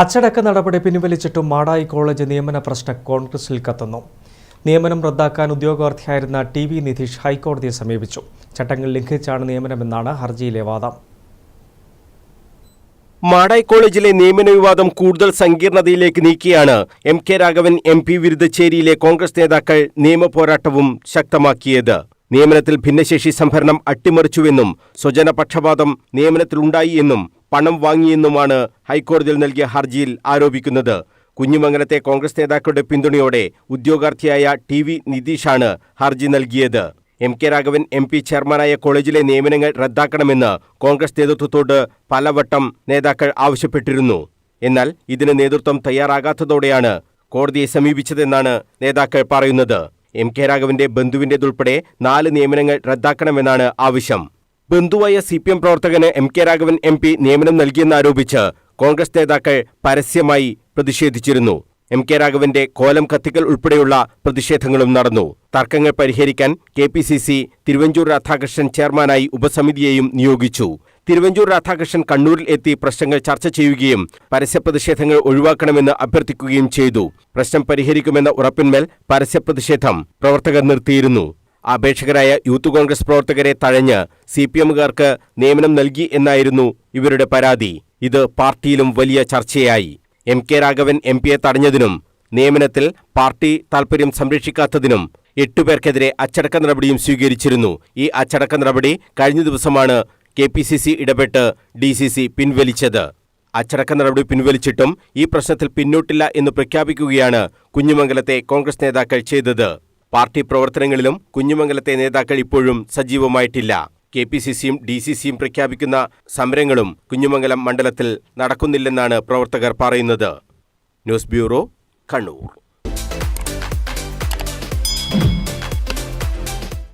അച്ചടക്ക നടപടി പിൻവലിച്ചിട്ടും മാടായി കോളേജ് നിയമന പ്രശ്നം കോൺഗ്രസിൽ കത്തുന്നു. നിയമനം റദ്ദാക്കാൻ ഉദ്യോഗാർത്ഥിയായിരുന്ന ടി വി നിതീഷ് ഹൈക്കോടതിയെ സമീപിച്ചു. ചട്ടങ്ങൾ ലംഘിച്ചാണ് നിയമനമെന്നാണ് ഹർജിയിലെ വാദം. മാടായി കോളേജിലെ നിയമന വിവാദം കൂടുതൽ സങ്കീർണതയിലേക്ക് നീക്കിയാണ് M K Raghavan M P വിരുദ്ധച്ചേരിയിലെ Congress നേതാക്കൾ നിയമപോരാട്ടവും ശക്തമാക്കിയത്. നിയമനത്തിൽ ഭിന്നശേഷി സംഭരണം അട്ടിമറിച്ചുവെന്നും സ്വജനപക്ഷപാതം നിയമനത്തിലുണ്ടായി എന്നും പണം വാങ്ങിയെന്നുമാണ് ഹൈക്കോടതിയിൽ നൽകിയ ഹർജിയിൽ ആരോപിക്കുന്നത്. കുഞ്ഞുമംഗലത്തെ കോൺഗ്രസ് നേതാക്കളുടെ പിന്തുണയോടെ ഉദ്യോഗാർത്ഥിയായ ടി വി നിതീഷാണ് ഹർജി നൽകിയത്. M K Raghavan M P ചെയർമാനായ കോളേജിലെ നിയമനങ്ങൾ റദ്ദാക്കണമെന്ന് കോൺഗ്രസ് നേതൃത്വത്തോട് പലവട്ടം നേതാക്കൾ ആവശ്യപ്പെട്ടിരുന്നു. എന്നാൽ ഇതിന് നേതൃത്വം തയ്യാറാകാത്തതോടെയാണ് കോടതിയെ സമീപിച്ചതെന്നാണ് നേതാക്കൾ പറയുന്നത്. എം കെ രാഘവന്റെ ബന്ധുവിന്റേതുൾപ്പെടെ നാല് നിയമനങ്ങൾ റദ്ദാക്കണമെന്നാണ് ആവശ്യം. ബന്ധുവായ C P M പ്രവർത്തകന് M K Raghavan M P നിയമനം നൽകിയെന്നാരോപിച്ച് കോൺഗ്രസ് നേതാക്കൾ പരസ്യമായി പ്രതിഷേധിച്ചിരുന്നു. എം കെ രാഘവന്റെ കോലം കത്തിക്കൽ ഉൾപ്പെടെയുള്ള പ്രതിഷേധങ്ങളും നടന്നു. തർക്കങ്ങൾ പരിഹരിക്കാൻ K P C C Thiruvanchoor Radhakrishnan ചെയർമാനായി ഉപസമിതിയെയും നിയോഗിച്ചു. തിരുവഞ്ചൂർ രാധാകൃഷ്ണൻ കണ്ണൂരിൽ എത്തി പ്രശ്നങ്ങൾ ചർച്ച ചെയ്യുകയും പരസ്യ പ്രതിഷേധങ്ങൾ ഒഴിവാക്കണമെന്ന് അഭ്യർത്ഥിക്കുകയും ചെയ്തു. പ്രശ്നം പരിഹരിക്കുമെന്ന ഉറപ്പിന്മേൽ പരസ്യ പ്രതിഷേധം പ്രവർത്തകർ നിർത്തിയിരുന്നു. അപേക്ഷകരായ യൂത്ത് കോൺഗ്രസ് പ്രവർത്തകരെ തഴഞ്ഞ് സി പി എമ്മുകാർക്ക് നിയമനം നൽകി എന്നായിരുന്നു ഇവരുടെ പരാതി. ഇത് പാർട്ടിയിലും വലിയ ചർച്ചയായി. എം കെ രാഘവൻ എം പിയെ തടഞ്ഞതിനും നിയമനത്തിൽ പാർട്ടി താൽപര്യം സംരക്ഷിക്കാത്തതിനും എട്ടുപേർക്കെതിരെ അച്ചടക്ക നടപടിയും സ്വീകരിച്ചിരുന്നു. ഈ അച്ചടക്ക നടപടി കഴിഞ്ഞ ദിവസമാണ് കെ പി സി സി ഇടപെട്ട് ഡി സി സി പിൻവലിച്ചത്. അച്ചടക്ക നടപടി പിൻവലിച്ചിട്ടും ഈ പ്രശ്നത്തിൽ പിന്നോട്ടില്ല എന്ന് പ്രഖ്യാപിക്കുകയാണ് കുഞ്ഞുമംഗലത്തെ കോൺഗ്രസ് നേതാക്കൾ ചെയ്തത്. പാർട്ടി പ്രവർത്തനങ്ങളിലും കുഞ്ഞുമംഗലത്തെ നേതാക്കൾ ഇപ്പോഴും സജീവമായിട്ടില്ല. കെ പി സി സിയും ഡി സി സിയും പ്രഖ്യാപിക്കുന്ന സമരങ്ങളും കുഞ്ഞുമംഗലം മണ്ഡലത്തിൽ നടക്കുന്നില്ലെന്നാണ് പ്രവർത്തകർ പറയുന്നത്. News bureau Kannur.